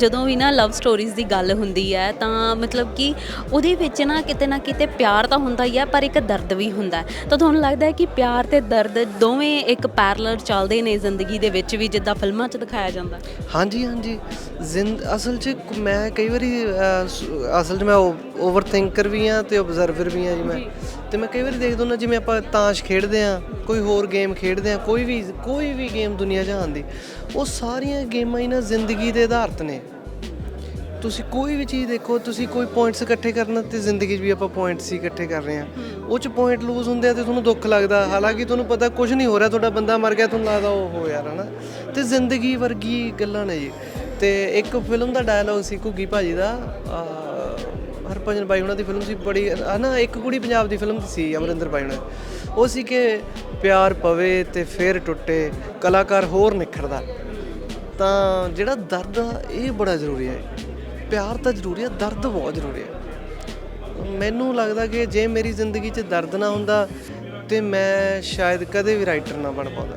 ਜਦੋਂ ਵੀ ਨਾ ਲਵ ਸਟੋਰੀਜ਼ ਦੀ ਗੱਲ ਹੁੰਦੀ ਹੈ ਤਾਂ ਮਤਲਬ ਕਿ ਉਹਦੇ ਵਿੱਚ ਨਾ ਕਿਤੇ ਨਾ ਕਿਤੇ ਪਿਆਰ ਤਾਂ ਹੁੰਦਾ ਹੀ ਹੈ ਪਰ ਇੱਕ ਦਰਦ ਵੀ ਹੁੰਦਾ ਹੈ। ਤਾਂ ਤੁਹਾਨੂੰ ਲੱਗਦਾ ਹੈ ਕਿ ਪਿਆਰ ਤੇ ਦਰਦ ਦੋਵੇਂ ਇੱਕ ਪੈਰਲਲ ਚੱਲਦੇ ਨੇ ਜ਼ਿੰਦਗੀ ਦੇ ਵਿੱਚ ਵੀ ਜਿੱਦਾਂ ਫਿਲਮਾਂ 'ਚ ਦਿਖਾਇਆ ਜਾਂਦਾ ਹਾਂਜੀ ਹਾਂਜੀ। ਜ਼ਿੰਦ ਅਸਲ 'ਚ ਮੈਂ ਕਈ ਵਾਰੀ ਅਸਲ 'ਚ ਮੈਂ ਓਵਰ ਥਿੰਕਰ ਵੀ ਆ ਤੇ ਆਬਜ਼ਰਵਰ ਵੀ ਆ ਜੀ ਮੈਂ। ਤੇ ਮੈਂ ਕਈ ਵਾਰੀ ਦੇਖਦਾ ਹੁੰਦਾ ਜਿਵੇਂ ਆਪਾਂ ਤਾਸ਼ ਖੇਡਦੇ ਆ ਕੋਈ ਹੋਰ ਗੇਮ ਖੇਡਦੇ ਆ ਕੋਈ ਵੀ ਕੋਈ ਵੀ ਗੇਮ ਦੁਨੀਆ ਜਹਾਨ ਦੀ ਉਹ ਸਾਰੀਆਂ ਗੇਮਾਂ ਹੀ ਨਾ ਜ਼ਿੰਦਗੀ ਦੇ ਆਧਾਰਿਤ ਨੇ। ਤੁਸੀਂ ਕੋਈ ਵੀ ਚੀਜ਼ ਦੇਖੋ ਤੁਸੀਂ ਕੋਈ ਪੁਆਇੰਟਸ ਇਕੱਠੇ ਕਰਨਾ ਤੇ ਜ਼ਿੰਦਗੀ 'ਚ ਵੀ ਆਪਾਂ ਪੁਆਇੰਟਸ ਹੀ ਇਕੱਠੇ ਕਰ ਰਹੇ ਆ ਉਹ 'ਚ ਪੁਆਇੰਟ ਲੂਜ਼ ਹੁੰਦੇ ਆ ਤੇ ਤੁਹਾਨੂੰ ਦੁੱਖ ਲੱਗਦਾ। ਹਾਲਾਂਕਿ ਤੁਹਾਨੂੰ ਪਤਾ ਕੁਝ ਨਹੀਂ ਹੋ ਰਿਹਾ ਤੁਹਾਡਾ ਬੰਦਾ ਮਰ ਗਿਆ ਤੁਹਾਨੂੰ ਲੱਗਦਾ ਉਹ ਹੋ ਯਾਰ ਹਨਾ? ਤੇ ਜ਼ਿੰਦਗੀ ਵਰਗੀ ਗੱਲਾਂ ਨੇ ਜੀ। ਤੇ ਇੱਕ ਫਿਲਮ ਦਾ ਡਾਇਲੌਗ ਸੀ ਘੁੱਗੀ ਭਾਜੀ ਦਾ ਹਰਭਜਨ ਬਾਈ ਉਹਨਾਂ ਦੀ ਫਿਲਮ ਸੀ ਬੜੀ ਹਨਾ ਇੱਕ ਕੁੜੀ ਪੰਜਾਬ ਦੀ ਫਿਲਮ ਸੀ ਅਮਰਿੰਦਰ ਬਾਈ ਉਹਨਾਂ। ਉਹ ਸੀ ਕਿ ਪਿਆਰ ਪਵੇ ਤੇ ਫੇਰ ਟੁੱਟੇ ਕਲਾਕਾਰ ਹੋਰ ਨਿਖਰਦਾ। ਤਾਂ ਜਿਹੜਾ ਦਰਦ ਇਹ ਬੜਾ ਜ਼ਰੂਰੀ ਹੈ। ਪਿਆਰ ਤਾਂ ਜ਼ਰੂਰੀ ਹੈ, ਦਰਦ ਬਹੁਤ ਜ਼ਰੂਰੀ ਹੈ। ਮੈਨੂੰ ਲੱਗਦਾ ਕਿ ਜੇ ਮੇਰੀ ਜ਼ਿੰਦਗੀ 'ਚ ਦਰਦ ਨਾ ਹੁੰਦਾ, ਤੇ ਮੈਂ ਸ਼ਾਇਦ ਕਦੇ ਵੀ ਰਾਈਟਰ ਨਾ ਬਣ ਪਾਉਂਦਾ।